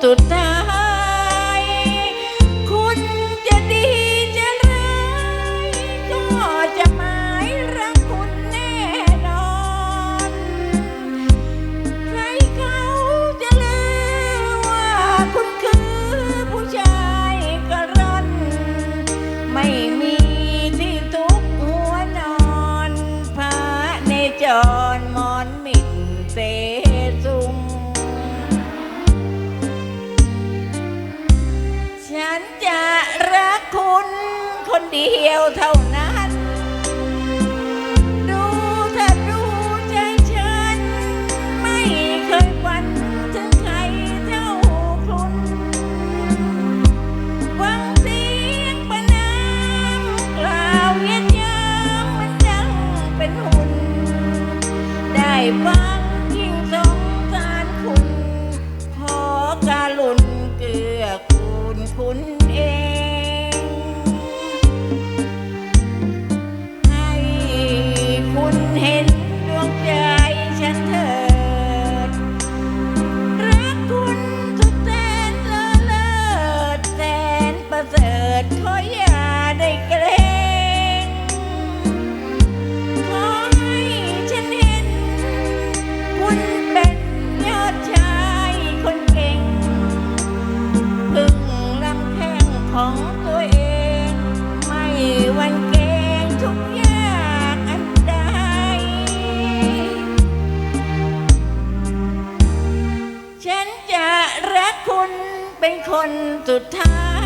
คนสุดท้า จะรักคุณคนเดียวเท่านั้น ดูถ้าดูใจฉัน ไม่เคยฝันถึงใครเท่าคุณฟังเสียงประนามกล่าวเยียยามมันดังเป็นหุ่น ได้ฟังยิ่งสงสารคุณ ขอการุณเกื้อกูลคุณ เม่วันเก่งทุกยากอันใด ฉันจะรักคุณเป็นคนสุดท้าย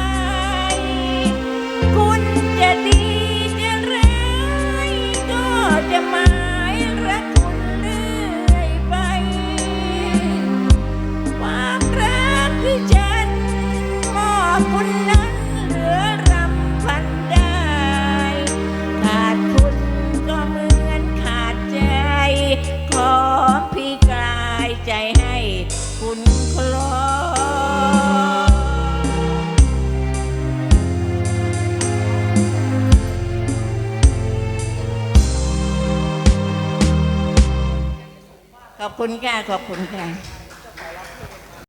ขอบคุณค่ะขอบคุณค่ะ